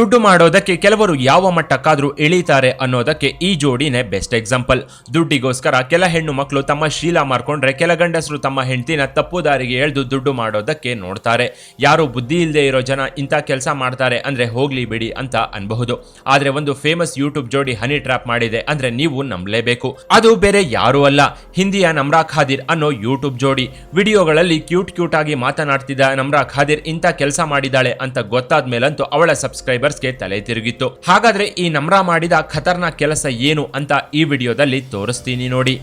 ದುಡ್ಡು ಮಾಡೋದಕ್ಕೆ ಕೆಲವರು ಯಾವ ಮಟ್ಟಕ್ಕಾದ್ರೂ ಇಳಿತಾರೆ ಅನ್ನೋದಕ್ಕೆ ಈ ಜೋಡಿನೇ ಬೆಸ್ಟ್ ಎಕ್ಸಾಂಪಲ್ ದುಡ್ಡಿಗೋಸ್ಕರ ಕೆಲ ಹೆಣ್ಣು ಮಕ್ಕಳು ತಮ್ಮ ಶೀಲ ಮಾರ್ಕೊಂಡ್ರೆ ಕೆಲ ಗಂಡಸರು ತಮ್ಮ ಹೆಂಡತಿನ ತಪ್ಪು ದಾರಿಗೆ ಎಳೆದು ದುಡ್ಡು ಮಾಡೋದಕ್ಕೆ ನೋಡ್ತಾರೆ. ಯಾರು ಬುದ್ಧಿ ಇಲ್ಲದೆ ಇರೋ ಜನ ಇಂಥ ಕೆಲಸ ಮಾಡ್ತಾರೆ ಅಂದ್ರೆ ಹೋಗ್ಲಿ ಬಿಡಿ ಅಂತ ಅನ್ಬಹುದು. ಆದ್ರೆ ಒಂದು ಫೇಮಸ್ ಯೂಟ್ಯೂಬ್ ಜೋಡಿ ಹನಿ ಟ್ರಾಪ್ ಮಾಡಿದೆ ಅಂದ್ರೆ ನೀವು ನಂಬಲೇಬೇಕು. ಅದು ಬೇರೆ ಯಾರೂ ಅಲ್ಲ. ಹಿಂದಿಯ ನಮ್ರಾ ಖಾದಿರ್ ಅನ್ನೋ ಯೂಟ್ಯೂಬ್ ಜೋಡಿ. ವಿಡಿಯೋಗಳಲ್ಲಿ ಕ್ಯೂಟ್ ಕ್ಯೂಟ್ ಆಗಿ ಮಾತನಾಡ್ತಿದ್ದ ನಮ್ರಾ ಖಾದಿರ್ ಇಂಥ ಕೆಲಸ ಮಾಡಿದಾಳೆ ಅಂತ ಗೊತ್ತಾದ್ಮೇಲಂತೂ ಅವಳ ಅವಳ ಸಬ್ಸ್ಕ್ರೈಬರ್ಸ್ಗೆ ತಲೆ ತಿರುಗಿತ್ತು. ಹಾಗಾದ್ರೆ ಈ ನಮ್ರಾ ಮಾಡಿದ ಖತರ್ನಾಕ್ ಕೆಲಸ ಏನು ಅಂತ ಈ ವಿಡಿಯೋದಲ್ಲಿ ತೋರಿಸ್ತೀನಿ ನೋಡಿ.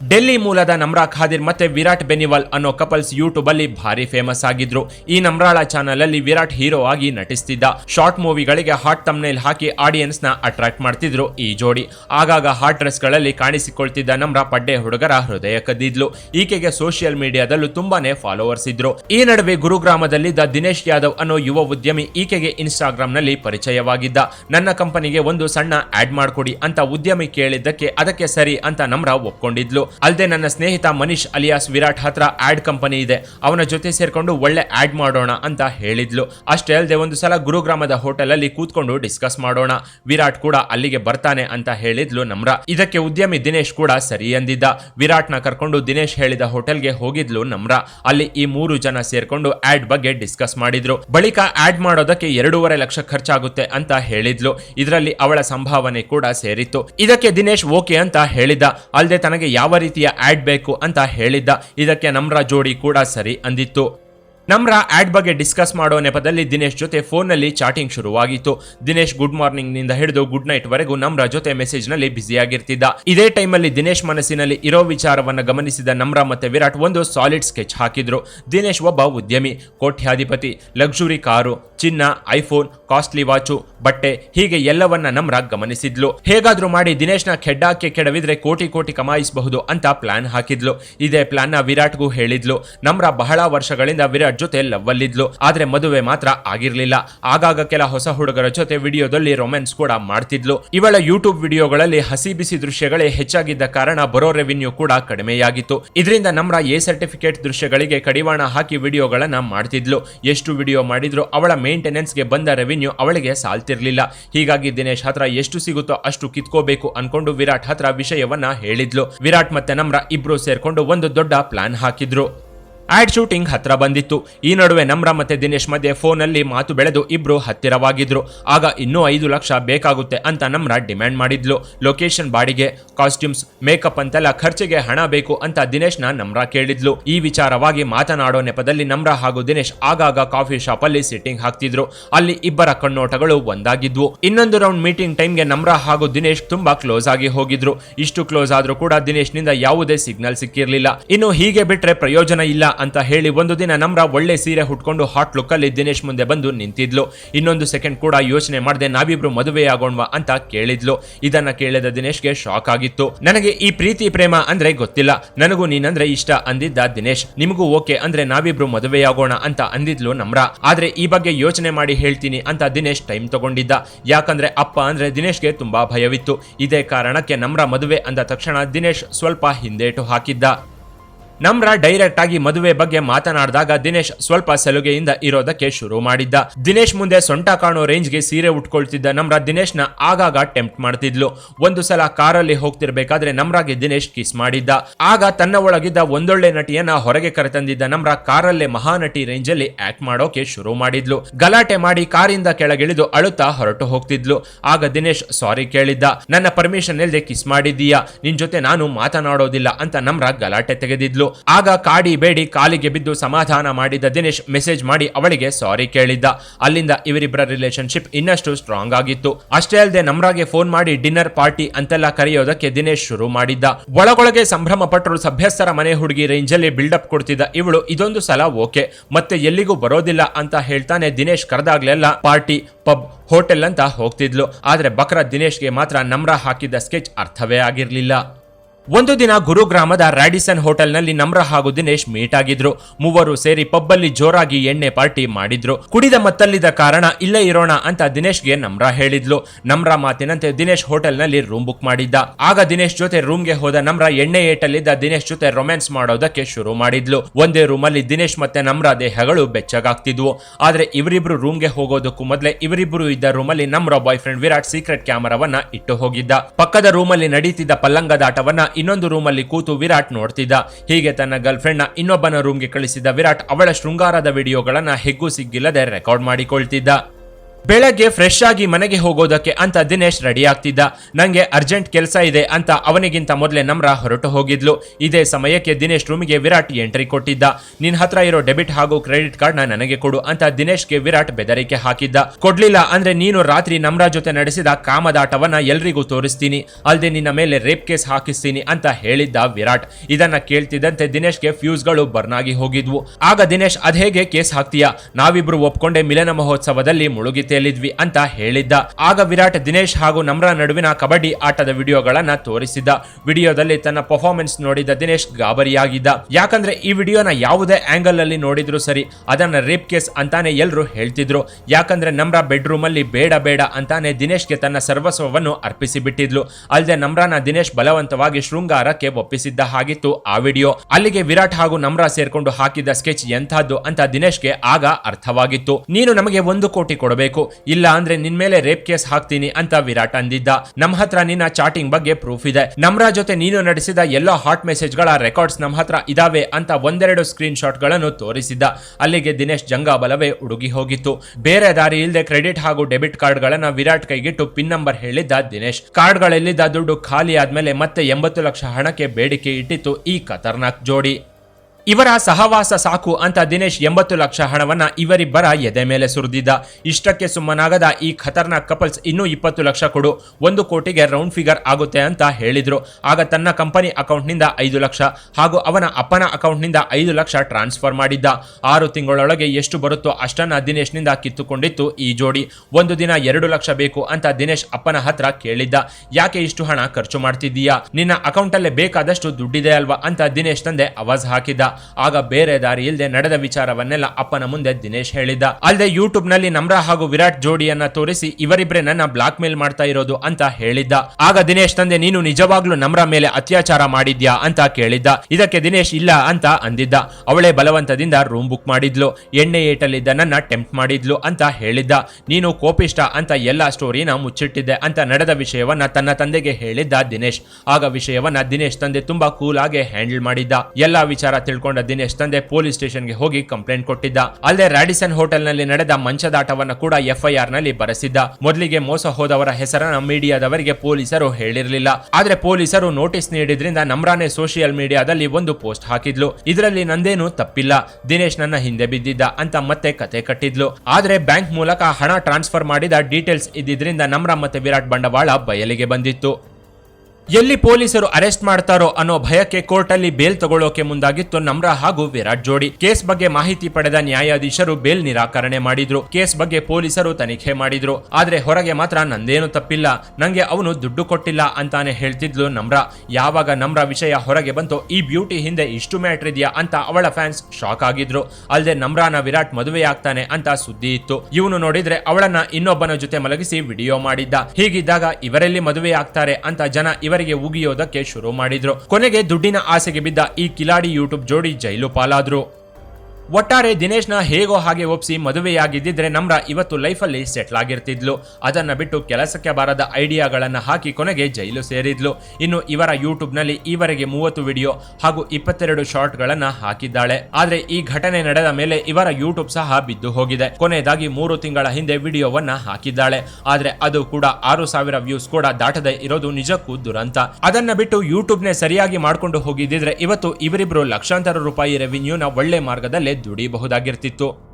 ಡೆಲ್ಲಿ ಮೂಲದ ನಮ್ರಾ ಖಾದಿರ್ ಮತ್ತೆ ವಿರಾಟ್ ಬೆನಿವಾಲ್ ಅನ್ನೋ ಕಪಲ್ಸ್ ಯೂಟ್ಯೂಬ್ ಅಲ್ಲಿ ಭಾರಿ ಫೇಮಸ್ ಆಗಿದ್ರು. ಈ ನಮ್ರಾಳ ಚಾನಲ್ ಅಲ್ಲಿ ವಿರಾಟ್ ಹೀರೋ ಆಗಿ ನಟಿಸ್ತಿದ್ದ. ಶಾರ್ಟ್ ಮೂವಿಗಳಿಗೆ ಹಾಟ್ ತಮ್ನೇಲ್ ಹಾಕಿ ಆಡಿಯನ್ಸ್ನ ಅಟ್ರಾಕ್ಟ್ ಮಾಡ್ತಿದ್ರು ಈ ಜೋಡಿ. ಆಗಾಗ ಹಾಟ್ ಡ್ರೆಸ್ಗಳಲ್ಲಿ ಕಾಣಿಸಿಕೊಳ್ತಿದ್ದ ನಮ್ರಾ ಪಡ್ಡೆ ಹುಡುಗರ ಹೃದಯ ಕದ್ದಿದ್ಲು. ಈಕೆಗೆ ಸೋಷಿಯಲ್ ಮೀಡಿಯಾದಲ್ಲೂ ತುಂಬಾನೇ ಫಾಲೋವರ್ಸ್ ಇದ್ರು. ಈ ನಡುವೆ ಗುರುಗ್ರಾಮದಲ್ಲಿದ್ದ ದಿನೇಶ್ ಯಾದವ್ ಅನ್ನೋ ಯುವ ಉದ್ಯಮಿ ಈಕೆಗೆ ಇನ್ಸ್ಟಾಗ್ರಾಮ್ನಲ್ಲಿ ಪರಿಚಯವಾಗಿದ್ದ. ನನ್ನ ಕಂಪನಿಗೆ ಒಂದು ಸಣ್ಣ ಆಡ್ ಮಾಡ್ಕೊಡಿ ಅಂತ ಉದ್ಯಮಿ ಕೇಳಿದ್ದಕ್ಕೆ ಅದಕ್ಕೆ ಸರಿ ಅಂತ ನಮ್ರಾ ಒಪ್ಕೊಂಡಿದ್ಲು. ಅಲ್ಲದೆ ನನ್ನ ಸ್ನೇಹಿತ ಮನೀಶ್ ಅಲಿಯಾಸ್ ವಿರಾಟ್ ಹತ್ರ ಆಡ್ ಕಂಪನಿ ಇದೆ. ಅವನ ಜೊತೆ ಸೇರ್ಕೊಂಡು ಒಳ್ಳೆ ಆಡ್ ಮಾಡೋಣ ಅಂತ ಹೇಳಿದ್ಲು. ಅಷ್ಟೇ ಅಲ್ಲದೆ ಒಂದು ಸಲ ಗುರುಗ್ರಾಮದ ಹೋಟೆಲ್ ಅಲ್ಲಿ ಕೂತ್ಕೊಂಡು ಡಿಸ್ಕಸ್ ಮಾಡೋಣ. ವಿರಾಟ್ ಕೂಡ ಅಲ್ಲಿಗೆ ಬರ್ತಾನೆ ಅಂತ ಹೇಳಿದ್ಲು ನಮ್ರ. ಇದಕ್ಕೆ ಉದ್ಯಮಿ ದಿನೇಶ್ ಕೂಡ ಸರಿ ಅಂದಿದ್ದ. ವಿರಾಟ್ನ ಕರ್ಕೊಂಡು ದಿನೇಶ್ ಹೇಳಿದ ಹೋಟೆಲ್ಗೆ ಹೋಗಿದ್ಲು ನಮ್ರ. ಅಲ್ಲಿ ಈ ಮೂರು ಜನ ಸೇರ್ಕೊಂಡು ಆಡ್ ಬಗ್ಗೆ ಡಿಸ್ಕಸ್ ಮಾಡಿದ್ರು. ಬಳಿಕ ಆಡ್ ಮಾಡೋದಕ್ಕೆ ಎರಡೂವರೆ ಲಕ್ಷ ಖರ್ಚಾಗುತ್ತೆ ಅಂತ ಹೇಳಿದ್ಲು. ಇದರಲ್ಲಿ ಅವಳ ಸಂಭಾವನೆ ಕೂಡ ಸೇರಿತ್ತು. ಇದಕ್ಕೆ ದಿನೇಶ್ ಓಕೆ ಅಂತ ಹೇಳಿದ. ಅಲ್ಲದೆ ತನಗೆ ಯಾವ ರೀತಿಯ ಆಡ್ ಬೇಕು ಅಂತ ಹೇಳಿದ್ದ. ಇದಕ್ಕೆ ನಮ್ರ ಜೋಡಿ ಕೂಡ ಸರಿ ಅಂದಿತ್ತು. ನಮ್ರ ಆಡ್ ಬಗ್ಗೆ ಡಿಸ್ಕಸ್ ಮಾಡೋ ನೆಪದಲ್ಲಿ ದಿನೇಶ್ ಜೊತೆ ಫೋನ್ನಲ್ಲಿ ಚಾಟಿಂಗ್ ಶುರುವಾಗಿತ್ತು. ದಿನೇಶ್ ಗುಡ್ ಮಾರ್ನಿಂಗ್ನಿಂದ ಹಿಡಿದು ಗುಡ್ ನೈಟ್ ವರೆಗೂ ನಮ್ರ ಜೊತೆ ಮೆಸೇಜ್ನಲ್ಲಿ ಬ್ಯುಸಿಯಾಗಿರ್ತಿದ್ದ. ಇದೇ ಟೈಮಲ್ಲಿ ದಿನೇಶ್ ಮನಸ್ಸಿನಲ್ಲಿ ಇರೋ ವಿಚಾರವನ್ನ ಗಮನಿಸಿದ ನಮ್ರ ಮತ್ತೆ ವಿರಾಟ್ ಒಂದು ಸಾಲಿಡ್ ಸ್ಕೆಚ್ ಹಾಕಿದ್ರು. ದಿನೇಶ್ ಒಬ್ಬ ಉದ್ಯಮಿ, ಕೋಟ್ಯಾಧಿಪತಿ, ಲಕ್ಸುರಿ ಕಾರು, ಚಿನ್ನ, ಐಫೋನ್, ಕಾಸ್ಟ್ಲಿ ವಾಚು, ಬಟ್ಟೆ ಹೀಗೆ ಎಲ್ಲವನ್ನ ನಮ್ರ ಗಮನಿಸಿದ್ಲು. ಹೇಗಾದ್ರೂ ಮಾಡಿ ದಿನೇಶ್ನ ಕೆಡ್ಡಾಕ್ಕೆ ಕೆಡವಿದ್ರೆ ಕೋಟಿ ಕೋಟಿ ಕಮಾಯಿಸಬಹುದು ಅಂತ ಪ್ಲಾನ್ ಹಾಕಿದ್ಲು. ಇದೇ ಪ್ಲಾನ್ನ ವಿರಾಟ್ಗೂ ಹೇಳಿದ್ಲು. ನಮ್ರ ಬಹಳ ವರ್ಷಗಳಿಂದ ವಿರಾಟ್ ಜೊತೆ ಲವ್ ಅಲ್ಲಿದ್ಲು. ಆದ್ರೆ ಮದುವೆ ಮಾತ್ರ ಆಗಿರ್ಲಿಲ್ಲ. ಆಗಾಗ ಕೆಲ ಹೊಸ ಹುಡುಗರ ಜೊತೆ ವಿಡಿಯೋದಲ್ಲಿ ರೊಮ್ಯಾನ್ಸ್ ಕೂಡ ಮಾಡ್ತಿದ್ಲು. ಇವಳ ಯೂಟ್ಯೂಬ್ ವಿಡಿಯೋಗಳಲ್ಲಿ ಹಸಿ ಬಿಸಿ ದೃಶ್ಯಗಳೇ ಹೆಚ್ಚಾಗಿದ್ದ ಕಾರಣ ಬರೋ ರೆವಿನ್ಯೂ ಕೂಡ ಕಡಿಮೆಯಾಗಿತ್ತು. ಇದರಿಂದ ನಮ್ರ ಎ ಸರ್ಟಿಫಿಕೇಟ್ ದೃಶ್ಯಗಳಿಗೆ ಕಡಿವಾಣ ಹಾಕಿ ವಿಡಿಯೋಗಳನ್ನ ಮಾಡ್ತಿದ್ಲು. ಎಷ್ಟು ವಿಡಿಯೋ ಮಾಡಿದ್ರು ಅವಳ ಮೇಂಟೆನೆನ್ಸ್ಗೆ ಬಂದ ರೆವಿನ್ಯೂ ಅವಳಿಗೆ ಸಾಲ್ತಿರ್ಲಿಲ್ಲ. ಹೀಗಾಗಿ ದಿನೇಶ್ ಹತ್ರ ಎಷ್ಟು ಸಿಗುತ್ತೋ ಅಷ್ಟು ಕಿತ್ಕೋಬೇಕು ಅನ್ಕೊಂಡು ವಿರಾಟ್ ಹತ್ರ ವಿಷಯವನ್ನ ಹೇಳಿದ್ಲು. ವಿರಾಟ್ ಮತ್ತೆ ನಮ್ರ ಇಬ್ರು ಸೇರ್ಕೊಂಡು ಒಂದು ದೊಡ್ಡ ಪ್ಲಾನ್ ಹಾಕಿದ್ರು. ಆಡ್ ಶೂಟಿಂಗ್ ಹತ್ರ ಬಂದಿತ್ತು. ಈ ನಡುವೆ ನಮ್ರ ಮತ್ತೆ ದಿನೇಶ್ ಮಧ್ಯೆ ಫೋನಲ್ಲಿ ಮಾತು ಬೆಳೆದು ಇಬ್ರು ಹತ್ತಿರವಾಗಿದ್ರು. ಆಗ ಇನ್ನೂ ಐದು ಲಕ್ಷ ಬೇಕಾಗುತ್ತೆ ಅಂತ ನಮ್ರ ಡಿಮ್ಯಾಂಡ್ ಮಾಡಿದ್ಲು. ಲೊಕೇಶನ್ ಬಾಡಿಗೆ, ಕಾಸ್ಟ್ಯೂಮ್ಸ್, ಮೇಕಪ್ ಅಂತೆಲ್ಲ ಖರ್ಚಿಗೆ ಹಣ ಬೇಕು ಅಂತ ದಿನೇಶ್ನ ನಮ್ರ ಕೇಳಿದ್ಲು. ಈ ವಿಚಾರವಾಗಿ ಮಾತನಾಡೋ ನೆಪದಲ್ಲಿ ನಮ್ರ ಹಾಗೂ ದಿನೇಶ್ ಆಗಾಗ ಕಾಫಿ ಶಾಪ್ ಅಲ್ಲಿ ಸಿಟ್ಟಿಂಗ್ ಹಾಕ್ತಿದ್ರು. ಅಲ್ಲಿ ಇಬ್ಬರ ಕಣ್ಣೋಟಗಳು ಒಂದಾಗಿದ್ವು. ಇನ್ನೊಂದು ರೌಂಡ್ ಮೀಟಿಂಗ್ ಟೈಮ್ಗೆ ನಮ್ರ ಹಾಗೂ ದಿನೇಶ್ ತುಂಬಾ ಕ್ಲೋಸ್ ಆಗಿ ಹೋಗಿದ್ರು. ಇಷ್ಟು ಕ್ಲೋಸ್ ಆದ್ರೂ ಕೂಡ ದಿನೇಶ್ನಿಂದ ಯಾವುದೇ ಸಿಗ್ನಲ್ ಸಿಕ್ಕಿರ್ಲಿಲ್ಲ. ಇನ್ನು ಹೀಗೆ ಬಿಟ್ರೆ ಪ್ರಯೋಜನ ಇಲ್ಲ. ಅಂತ ಹೇಳಿ ಒಂದು ದಿನ ನಮ್ರ ಒಳ್ಳೆ ಸೀರೆ ಹುಟ್ಕೊಂಡು ಹಾಟ್ ಲುಕ್ ಅಲ್ಲಿ ದಿನೇಶ್ ಮುಂದೆ ಬಂದು ನಿಂತಿದ್ಲು. ಇನ್ನೊಂದು ಸೆಕೆಂಡ್ ಕೂಡ ಯೋಚನೆ ಮಾಡದೆ ನಾವಿಬ್ರು ಮದುವೆ ಆಗೋಣ್ವಾ ಅಂತ ಕೇಳಿದ್ಲು. ಇದನ್ನ ಕೇಳಿದ ದಿನೇಶ್ಗೆ ಶಾಕ್ ಆಗಿತ್ತು. ನನಗೆ ಈ ಪ್ರೀತಿ ಪ್ರೇಮ ಅಂದ್ರೆ ಗೊತ್ತಿಲ್ಲ. ನನಗೂ ನೀನಂದ್ರೆ ಇಷ್ಟ ಅಂದಿದ್ದ ದಿನೇಶ್. ನಿಮಗೂ ಓಕೆ ಅಂದ್ರೆ ನಾವಿಬ್ರು ಮದುವೆಯಾಗೋಣ ಅಂತ ಅಂದಿದ್ಲು ನಮ್ರ. ಆದ್ರೆ ಈ ಬಗ್ಗೆ ಯೋಚನೆ ಮಾಡಿ ಹೇಳ್ತೀನಿ ಅಂತ ದಿನೇಶ್ ಟೈಮ್ ತಗೊಂಡಿದ್ದ. ಯಾಕಂದ್ರೆ ಅಪ್ಪ ಅಂದ್ರೆ ದಿನೇಶ್ಗೆ ತುಂಬಾ ಭಯವಿತ್ತು. ಇದೇ ಕಾರಣಕ್ಕೆ ನಮ್ರ ಮದುವೆ ಅಂದ ತಕ್ಷಣ ದಿನೇಶ್ ಸ್ವಲ್ಪ ಹಿಂದೇಟು ಹಾಕಿದ್ದ. ನಮ್ರ ಡೈರೆಕ್ಟ್ ಆಗಿ ಮದುವೆ ಬಗ್ಗೆ ಮಾತನಾಡಿದಾಗ ದಿನೇಶ್ ಸ್ವಲ್ಪ ಸಲುಗೆಯಿಂದ ಇರೋದಕ್ಕೆ ಶುರು ಮಾಡಿದ್ದ. ದಿನೇಶ್ ಮುಂದೆ ಸೊಂಟ ಕಾಣೋ ರೇಂಜ್ಗೆ ಸೀರೆ ಉಟ್ಕೊಳ್ತಿದ್ದ ನಮ್ರ ದಿನೇಶ್ನ ಆಗಾಗ ಟೆಂಪ್ಟ್ ಮಾಡ್ತಿದ್ಲು. ಒಂದು ಸಲ ಕಾರಲ್ಲಿ ಹೋಗ್ತಿರ್ಬೇಕಾದ್ರೆ ನಮ್ರಾಗೆ ದಿನೇಶ್ ಕಿಸ್ ಮಾಡಿದ್ದ. ಆಗ ತನ್ನ ಒಳಗಿದ್ದ ಒಂದೊಳ್ಳೆ ನಟಿಯನ್ನ ಹೊರಗೆ ಕರೆತಂದಿದ್ದ ನಮ್ರ ಕಾರಲ್ಲೇ ಮಹಾನಟಿ ರೇಂಜ್ ಅಲ್ಲಿ ಆಕ್ಟ್ ಮಾಡೋಕೆ ಶುರು ಮಾಡಿದ್ಲು. ಗಲಾಟೆ ಮಾಡಿ ಕಾರಿಂದ ಕೆಳಗಿಳಿದು ಅಳುತ್ತಾ ಹೊರಟು ಹೋಗ್ತಿದ್ಲು. ಆಗ ದಿನೇಶ್ ಸಾರಿ ಕೇಳಿದ್ದ. ನನ್ನ ಪರ್ಮಿಷನ್ ಇಲ್ಲದೆ ಕಿಸ್ ಮಾಡಿದ್ದೀಯಾ? ನಿನ್ ಜೊತೆ ನಾನು ಮಾತನಾಡೋದಿಲ್ಲ ಅಂತ ನಮ್ರ ಗಲಾಟೆ ತೆಗೆದಿದ್ಲು. ಆಗ ಕಾಡಿ ಬೇಡಿ ಕಾಲಿಗೆ ಬಿದ್ದು ಸಮಾಧಾನ ಮಾಡಿದ ದಿನೇಶ್ ಮೆಸೇಜ್ ಮಾಡಿ ಅವಳಿಗೆ ಸಾರಿ ಕೇಳಿದ್ದ. ಅಲ್ಲಿಂದ ಇವರಿಬ್ಬರ ರಿಲೇಶನ್ಶಿಪ್ ಇನ್ನಷ್ಟು ಸ್ಟ್ರಾಂಗ್ ಆಗಿತ್ತು. ಅಷ್ಟೇ ಅಲ್ಲದೆ ನಮ್ರಾಗೆ ಫೋನ್ ಮಾಡಿ ಡಿನ್ನರ್ ಪಾರ್ಟಿ ಅಂತೆಲ್ಲ ಕರೆಯೋದಕ್ಕೆ ದಿನೇಶ್ ಶುರು ಮಾಡಿದ್ದ. ಒಳಗೊಳಗೆ ಸಂಭ್ರಮ ಪಟ್ಟರು ಸಭ್ಯಸ್ಥರ ಮನೆ ಹುಡುಗಿ ರೇಂಜ್ ಅಲ್ಲಿ ಬಿಲ್ಡಪ್ ಕೊಡ್ತಿದ್ದ. ಇವಳು ಇದೊಂದು ಸಲ ಓಕೆ ಮತ್ತೆ ಎಲ್ಲಿಗೂ ಬರೋದಿಲ್ಲ ಅಂತ ಹೇಳ್ತಾನೆ ದಿನೇಶ್ ಕರೆದಾಗ್ಲೆಲ್ಲ ಪಾರ್ಟಿ ಪಬ್ ಹೋಟೆಲ್ ಅಂತ ಹೋಗ್ತಿದ್ಲು. ಆದ್ರೆ ಬಕ್ರ ದಿನೇಶ್ಗೆ ಮಾತ್ರ ನಮ್ರ ಹಾಕಿದ್ದ ಸ್ಕೆಚ್ ಅರ್ಥವೇ ಆಗಿರ್ಲಿಲ್ಲ. ಒಂದು ದಿನ ಗುರುಗ್ರಾಮದ ರಾಡಿಸನ್ ಹೋಟೆಲ್ನಲ್ಲಿ ನಮ್ರ ಹಾಗೂ ದಿನೇಶ್ ಮೀಟ್ ಆಗಿದ್ರು. ಮೂವರು ಸೇರಿ ಪಬ್ಬಲ್ಲಿ ಜೋರಾಗಿ ಎಣ್ಣೆ ಪಾರ್ಟಿ ಮಾಡಿದ್ರು. ಕುಡಿದ ಮತ್ತಲ್ಲಿದ್ದ ಕಾರಣ ಇಲ್ಲೇ ಇರೋಣ ಅಂತ ದಿನೇಶ್ಗೆ ನಮ್ರ ಹೇಳಿದ್ಲು. ನಮ್ರ ಮಾತಿನಂತೆ ದಿನೇಶ್ ಹೋಟೆಲ್ನಲ್ಲಿ ರೂಮ್ ಬುಕ್ ಮಾಡಿದ್ದ. ಆಗ ದಿನೇಶ್ ಜೊತೆ ರೂಮ್ಗೆ ಹೋದ ನಮ್ರ ಎಣ್ಣೆ ಏಟಲ್ಲಿದ್ದ ದಿನೇಶ್ ಜೊತೆ ರೊಮ್ಯಾನ್ಸ್ ಮಾಡೋದಕ್ಕೆ ಶುರು ಮಾಡಿದ್ಲು. ಒಂದೇ ರೂಮಲ್ಲಿ ದಿನೇಶ್ ಮತ್ತೆ ನಮ್ರ ದೇಹಗಳು ಬೆಚ್ಚಗಾಗ್ತಿದ್ವು. ಆದ್ರೆ ಇವರಿಬ್ರು ರೂಮ್ಗೆ ಹೋಗೋದಕ್ಕೂ ಮೊದಲೇ ಇವರಿಬ್ರು ಇದ್ದ ರೂಮಲ್ಲಿ Namra boyfriend Virat secret ಕ್ಯಾಮರಾವನ್ನ ಇಟ್ಟು ಹೋಗಿದ್ದ. ಪಕ್ಕದ ರೂಮಲ್ಲಿ ನಡೀತಿದ್ದ ಪಲ್ಲಂಗದಾಟವನ್ನ ಇನ್ನೊಂದು ರೂಮಲ್ಲಿ ಕೂತು ವಿರಾಟ್ ನೋಡ್ತಿದ್ದ. ಹೀಗೆ ತನ್ನ ಗರ್ಲ್ ಫ್ರೆಂಡ್ನ ಇನ್ನೊಬ್ಬನ ರೂಮ್ಗೆ ಕಳಿಸಿದ ವಿರಾಟ್ ಅವಳ ಶೃಂಗಾರದ ವಿಡಿಯೋಗಳನ್ನ ಹೆಗ್ಗು ಸಿಗ್ಗಿಲ್ಲದೆ ರೆಕಾರ್ಡ್ ಮಾಡಿಕೊಳ್ತಿದ್ದ. ಬೆಳಗ್ಗೆ ಫ್ರೆಶ್ ಆಗಿ ಮನೆಗೆ ಹೋಗೋದಕ್ಕೆ ಅಂತ ದಿನೇಶ್ ರೆಡಿ ಆಗ್ತಿದ್ದ. ನಂಗೆ ಅರ್ಜೆಂಟ್ ಕೆಲಸ ಇದೆ ಅಂತ ಅವನಿಗಿಂತ ಮೊದಲೇ ನಮ್ರ ಹೊರಟು ಹೋಗಿದ್ಲು. ಇದೇ ಸಮಯಕ್ಕೆ ದಿನೇಶ್ ರೂಮಿಗೆ ವಿರಾಟ್ ಎಂಟ್ರಿ ಕೊಟ್ಟಿದ್ದ. ನಿನ್ ಹತ್ರ ಇರೋ ಡೆಬಿಟ್ ಹಾಗೂ ಕ್ರೆಡಿಟ್ ಕಾರ್ಡ್ನ ನನಗೆ ಕೊಡು ಅಂತ ದಿನೇಶ್ಗೆ ವಿರಾಟ್ ಬೆದರಿಕೆ ಹಾಕಿದ್ದ. ಕೊಡ್ಲಿಲ್ಲ ಅಂದ್ರೆ ನೀನು ರಾತ್ರಿ ನಮ್ರ ಜೊತೆ ನಡೆಸಿದ ಕಾಮದಾಟವನ್ನ ಎಲ್ರಿಗೂ ತೋರಿಸ್ತೀನಿ. ಅಲ್ಲದೆ ನಿನ್ನ ಮೇಲೆ ರೇಪ್ ಕೇಸ್ ಹಾಕಿಸ್ತೀನಿ ಅಂತ ಹೇಳಿದ್ದ ವಿರಾಟ್. ಇದನ್ನ ಕೇಳ್ತಿದ್ದಂತೆ ದಿನೇಶ್ಗೆ ಫ್ಯೂಸ್ಗಳು ಬರ್ನ್ ಆಗಿ ಹೋಗಿದ್ವು. ಆಗ ದಿನೇಶ್ ಅದ್ಹೇಗೆ ಕೇಸ್ ಹಾಕ್ತೀಯಾ? ನಾವಿಬ್ರು ಒಪ್ಕೊಂಡೆ ಮಿಲನ ಮಹೋತ್ಸವದಲ್ಲಿ ಮುಳುಗಿ ಅಂತ ಹೇಳಿದ್ದ. ಆಗ ವಿರಾಟ್ ದಿನೇಶ್ ಹಾಗೂ ನಮ್ರ ನಡುವಿನ ಕಬಡ್ಡಿ ಆಟದ ವಿಡಿಯೋಗಳನ್ನ ತೋರಿಸಿದ್ದ. ವಿಡಿಯೋದಲ್ಲಿ ತನ್ನ ಪರ್ಫಾರ್ಮೆನ್ಸ್ ನೋಡಿದ ದಿನೇಶ್ ಗಾಬರಿಯಾಗಿದ್ದ. ಯಾಕಂದ್ರೆ ಈ ವಿಡಿಯೋನ ಯಾವುದೇ ಆಂಗಲ್ ಅಲ್ಲಿ ನೋಡಿದ್ರು ಸರಿ, ಅದನ್ನ ರೇಪ್ ಕೇಸ್ ಅಂತಾನೆ ಎಲ್ರು ಹೇಳ್ತಿದ್ರು. ಯಾಕಂದ್ರೆ ನಮ್ರ ಬೆಡ್ರೂಮ್ ಅಲ್ಲಿ ಬೇಡ ಬೇಡ ಅಂತಾನೆ ದಿನೇಶ್ಗೆ ತನ್ನ ಸರ್ವಸ್ವವನ್ನು ಅರ್ಪಿಸಿ ಬಿಟ್ಟಿದ್ಲು. ಅಲ್ಲದೆ ನಮ್ರನ ದಿನೇಶ್ ಬಲವಂತವಾಗಿ ಶೃಂಗಾರಕ್ಕೆ ಒಪ್ಪಿಸಿದ್ದ ಹಾಗಿತ್ತು ಆ ವಿಡಿಯೋ. ಅಲ್ಲಿಗೆ ವಿರಾಟ್ ಹಾಗೂ ನಮ್ರ ಸೇರ್ಕೊಂಡು ಹಾಕಿದ್ದ ಸ್ಕೆಚ್ ಎಂಥದ್ದು ಅಂತ ದಿನೇಶ್ಗೆ ಆಗ ಅರ್ಥವಾಗಿತ್ತು. ನೀನು ನಮಗೆ ಒಂದು ಕೋಟಿ ಕೊಡಬೇಕು ಇಲ್ಲ ಅಂದ್ರೆ ನಿನ್ ಮೇಲೆ ರೇಪ್ ಕೇಸ್ ಹಾಕ್ತೀನಿ ಅಂತ ವಿರಾಟ್ ಅಂದಿದ್ದ. ನಮ್ಮ ಹತ್ರ ನಿನ್ನ ಚಾಟಿಂಗ್ ಬಗ್ಗೆ ಪ್ರೂಫ್ ಇದೆ. ನಮ್ರ ಜೊತೆ ನೀನು ನಡೆಸಿದ ಎಲ್ಲ ಹಾಟ್ ಮೆಸೇಜ್ಗಳ ರೆಕಾರ್ಡ್ಸ್ ನಮ್ಮ ಹತ್ರ ಇದಾವೆ ಅಂತ ಒಂದೆರಡು ಸ್ಕ್ರೀನ್ ಶಾಟ್ಗಳನ್ನು ತೋರಿಸಿದ್ದ. ಅಲ್ಲಿಗೆ ದಿನೇಶ್ ಜಂಗಾಬಲವೇ ಉಡುಗಿ ಹೋಗಿತ್ತು. ಬೇರೆ ದಾರಿ ಇಲ್ಲದೆ ಕ್ರೆಡಿಟ್ ಹಾಗೂ ಡೆಬಿಟ್ ಕಾರ್ಡ್ ಗಳನ್ನ ವಿರಾಟ್ ಕೈಗಿಟ್ಟು ಪಿನ್ ನಂಬರ್ ಹೇಳಿದ್ದ ದಿನೇಶ್. ಕಾರ್ಡ್ ಗಳಲ್ಲಿದ್ದ ದುಡ್ಡು ಖಾಲಿ ಆದ್ಮೇಲೆ ಮತ್ತೆ ಎಂಬತ್ತು ಲಕ್ಷ ಹಣಕ್ಕೆ ಬೇಡಿಕೆ ಇಟ್ಟಿತ್ತು ಈ ಖತರ್ನಾಕ್ ಜೋಡಿ. ಇವರ ಸಹವಾಸ ಸಾಕು ಅಂತ ದಿನೇಶ್ ಎಂಬತ್ತು ಲಕ್ಷ ಹಣವನ್ನ ಇವರಿಬ್ಬರ ಎದೆ ಮೇಲೆ ಸುರಿದಿದ್ದ. ಇಷ್ಟಕ್ಕೆ ಸುಮ್ಮನಾಗದ ಈ ಖತರ್ನಾಕ್ ಕಪಲ್ಸ್ ಇನ್ನೂ ಇಪ್ಪತ್ತು ಲಕ್ಷ ಕೊಡು, ಒಂದು ಕೋಟಿಗೆ ರೌಂಡ್ ಫಿಗರ್ ಆಗುತ್ತೆ ಅಂತ ಹೇಳಿದ್ರು. ಆಗ ತನ್ನ ಕಂಪನಿ ಅಕೌಂಟ್ನಿಂದ ಐದು ಲಕ್ಷ ಹಾಗೂ ಅವನ ಅಪ್ಪನ ಅಕೌಂಟ್ನಿಂದ ಐದು ಲಕ್ಷ ಟ್ರಾನ್ಸ್ಫರ್ ಮಾಡಿದ್ದ. ಆರು ತಿಂಗಳೊಳಗೆ ಎಷ್ಟು ಬರುತ್ತೋ ಅಷ್ಟನ್ನ ದಿನೇಶ್ನಿಂದ ಕಿತ್ತುಕೊಂಡಿತ್ತು ಈ ಜೋಡಿ. ಒಂದು ದಿನ ಎರಡು ಲಕ್ಷ ಬೇಕು ಅಂತ ದಿನೇಶ್ ಅಪ್ಪನ ಹತ್ರ ಕೇಳಿದ್ದ. ಯಾಕೆ ಇಷ್ಟು ಹಣ ಖರ್ಚು ಮಾಡ್ತಿದ್ದೀಯಾ? ನಿನ್ನ ಅಕೌಂಟಲ್ಲೇ ಬೇಕಾದಷ್ಟು ದುಡ್ಡಿದೆ ಅಲ್ವಾ ಅಂತ ದಿನೇಶ್ ತಂದೆ ಅವಾಜ್ ಹಾಕಿದ್ದ. ಆಗ ಬೇರೆ ದಾರಿ ಇಲ್ಲದೆ ನಡೆದ ವಿಚಾರವನ್ನೆಲ್ಲ ಅಪ್ಪನ ಮುಂದೆ ದಿನೇಶ್ ಹೇಳಿದ್ದ. ಅಲ್ಲದೆ ಯೂಟ್ಯೂಬ್ನಲ್ಲಿ ನಮ್ರ ಹಾಗೂ ವಿರಾಟ್ ಜೋಡಿಯನ್ನ ತೋರಿಸಿ ಇವರಿಬ್ರೆ ನನ್ನ ಬ್ಲಾಕ್ ಮೇಲ್ ಮಾಡ್ತಾ ಇರೋದು ಅಂತ ಹೇಳಿದ್ದ. ಆಗ ದಿನೇಶ್ ತಂದೆ, ನೀನು ನಿಜವಾಗ್ಲೂ ನಮ್ರ ಮೇಲೆ ಅತ್ಯಾಚಾರ ಮಾಡಿದ್ಯಾ ಅಂತ ಕೇಳಿದ್ದ. ಇದಕ್ಕೆ ದಿನೇಶ್ ಇಲ್ಲ ಅಂತ ಅಂದಿದ್ದ. ಅವಳೇ ಬಲವಂತದಿಂದ ರೂಮ್ ಬುಕ್ ಮಾಡಿದ್ಲು. ಎಣ್ಣೆ ಏಟಲ್ಲಿದ್ದ ನನ್ನ ಟೆಂಪ್ಟ್ ಮಾಡಿದ್ಲು ಅಂತ ಹೇಳಿದ್ದ. ನೀನು ಕೋಪಿಷ್ಟ ಅಂತ ಎಲ್ಲ ಸ್ಟೋರಿನ ಮುಚ್ಚಿಟ್ಟಿದ್ದೆ ಅಂತ ನಡೆದ ವಿಷಯವನ್ನ ತನ್ನ ತಂದೆಗೆ ಹೇಳಿದ್ದ ದಿನೇಶ್. ಆಗ ವಿಷಯವನ್ನ ದಿನೇಶ್ ತಂದೆ ತುಂಬಾ ಕೂಲ್ ಆಗಿ ಹ್ಯಾಂಡಲ್ ಮಾಡಿದ್ದ. ಎಲ್ಲಾ ವಿಚಾರ ದಿನೇಶ್ ತಂದೆ ಪೊಲೀಸ್ ಸ್ಟೇಷನ್ಗೆ ಹೋಗಿ ಕಂಪ್ಲೇಂಟ್ ಕೊಟ್ಟಿದ್ದ. ಅಲ್ಲದೆ ರಾಡಿಸನ್ ಹೋಟೆಲ್ನಲ್ಲಿ ನಡೆದ ಮಂಚದಾಟವನ್ನ ಕೂಡ ಎಫ್ಐಆರ್ನಲ್ಲಿ ಬರೆಸಿದ್ದ. ಮೊದಲಿಗೆ ಮೋಸ ಹೋದವರ ಹೆಸರನ್ನ ಮೀಡಿಯಾದವರಿಗೆ ಪೊಲೀಸರು ಹೇಳಿರಲಿಲ್ಲ. ಆದ್ರೆ ಪೊಲೀಸರು ನೋಟಿಸ್ ನೀಡಿದ್ರಿಂದ ನಮ್ರಾನೆ ಸೋಷಿಯಲ್ ಮೀಡಿಯಾದಲ್ಲಿ ಒಂದು ಪೋಸ್ಟ್ ಹಾಕಿದ್ಲು. ಇದರಲ್ಲಿ ನಂದೇನು ತಪ್ಪಿಲ್ಲ. ದಿನೇಶ್ ನನ್ನ ಹಿಂದೆ ಬಿದ್ದಿದ್ದ ಅಂತ ಮತ್ತೆ ಕತೆ ಕಟ್ಟಿದ್ಲು. ಆದ್ರೆ ಬ್ಯಾಂಕ್ ಮೂಲಕ ಹಣ ಟ್ರಾನ್ಸ್ಫರ್ ಮಾಡಿದ ಡೀಟೇಲ್ಸ್ ಇದ್ದಿದ್ರಿಂದ ನಮ್ರ ಮತ್ತೆ ವಿರಾಟ್ ಬಂಡವಾಳ ಬಯಲಿಗೆ ಬಂದಿತ್ತು. ಎಲ್ಲಿ ಪೊಲೀಸರು ಅರೆಸ್ಟ್ ಮಾಡ್ತಾರೋ ಅನ್ನೋ ಭಯಕ್ಕೆ ಕೋರ್ಟಲ್ಲಿ ಬೇಲ್ ತಗೊಳ್ಳೋಕೆ ಮುಂದಾಗಿತ್ತು ನಮ್ರ ಹಾಗೂ ವಿರಾಟ್ ಜೋಡಿ. ಕೇಸ್ ಬಗ್ಗೆ ಮಾಹಿತಿ ಪಡೆದ ನ್ಯಾಯಾಧೀಶರು ಬೇಲ್ ನಿರಾಕರಣೆ ಮಾಡಿದ್ರು. ಕೇಸ್ ಬಗ್ಗೆ ಪೊಲೀಸರು ತನಿಖೆ ಮಾಡಿದ್ರು. ಆದ್ರೆ ಹೊರಗೆ ಮಾತ್ರ ನಂದೇನು ತಪ್ಪಿಲ್ಲ. ನಂಗೆ ಅವನು ದುಡ್ಡು ಕೊಟ್ಟಿಲ್ಲ ಅಂತಾನೆ ಹೇಳ್ತಿದ್ಲು ನಮ್ರ. ಯಾವಾಗ ನಮ್ರ ವಿಷಯ ಹೊರಗೆ ಬಂತು ಈ ಬ್ಯೂಟಿ ಹಿಂದೆ ಇಷ್ಟು ಮ್ಯಾಟ್ರ್ ಇದೆಯಾ ಅಂತ ಅವಳ ಫ್ಯಾನ್ಸ್ ಶಾಕ್ ಆಗಿದ್ರು. ಅಲ್ಲದೆ ನಮ್ರಾನ ವಿರಾಟ್ ಮದುವೆ ಆಗ್ತಾನೆ ಅಂತ ಸುದ್ದಿ ಇತ್ತು. ಇವನು ನೋಡಿದ್ರೆ ಅವಳನ್ನ ಇನ್ನೊಬ್ಬನ ಜೊತೆ ಮಲಗಿಸಿ ವಿಡಿಯೋ ಮಾಡಿದ್ದ. ಹೀಗಿದ್ದಾಗ ಇವರೆಲ್ಲಿ ಮದುವೆ ಆಗ್ತಾರೆ ಅಂತ ಜನ ಇವರಿಗೆ ಉಗಿಯೋದಕ್ಕೆ ಶುರು ಮಾಡಿದ್ರು. ಕೊನೆಗೆ ದುಡ್ಡಿನ ಆಸೆಗೆ ಬಿದ್ದ ಈ ಕಿಲಾಡಿ ಯೂಟ್ಯೂಬ್ ಜೋಡಿ ಜೈಲು ಪಾಲಾದ್ರು. ಒಟ್ಟಾರೆ ದಿನೇಶ್ನ ಹೇಗೋ ಹಾಗೆ ಒಪ್ಸಿ ಮದುವೆಯಾಗಿದ್ದಿದ್ರೆ ನಮ್ರ ಇವತ್ತು ಲೈಫಲ್ಲಿ ಸೆಟ್ಲ್ ಆಗಿರ್ತಿದ್ಲು ಅದನ್ನ ಬಿಟ್ಟು ಕೆಲಸಕ್ಕೆ ಬಾರದ ಐಡಿಯಾಗಳನ್ನು ಹಾಕಿ ಕೊನೆಗೆ ಜೈಲು ಸೇರಿದ್ಲು. ಇನ್ನು ಇವರ ಯೂಟ್ಯೂಬ್ನಲ್ಲಿ ಈವರೆಗೆ ಮೂವತ್ತು ವಿಡಿಯೋ ಹಾಗೂ ಇಪ್ಪತ್ತೆರಡು ಶಾರ್ಟ್ ಗಳನ್ನ ಹಾಕಿದ್ದಾಳೆ. ಆದರೆ ಈ ಘಟನೆ ನಡೆದ ಮೇಲೆ ಇವರ ಯೂಟ್ಯೂಬ್ ಸಹ ಬಿದ್ದು ಹೋಗಿದೆ. ಕೊನೆಯದಾಗಿ ಮೂರು ತಿಂಗಳ ಹಿಂದೆ ವಿಡಿಯೋವನ್ನ ಹಾಕಿದ್ದಾಳೆ. ಆದರೆ ಅದು ಕೂಡ ಆರು ಸಾವಿರ ವ್ಯೂಸ್ ಕೂಡ ದಾಟದೆ ಇರೋದು ನಿಜಕ್ಕೂ ದುರಂತ. ಅದನ್ನ ಬಿಟ್ಟು ಯೂಟ್ಯೂಬ್ನೇ ಸರಿಯಾಗಿ ಮಾಡ್ಕೊಂಡು ಹೋಗಿದ್ದಿದ್ರೆ ಇವತ್ತು ಇವರಿಬ್ರು ಲಕ್ಷಾಂತರ ರೂಪಾಯಿ ರೆವಿನ್ಯೂನ ಒಳ್ಳೆ ಮಾರ್ಗದಲ್ಲೇ ದುಡಿಬಹುದಾಗಿರ್ತಿತ್ತು.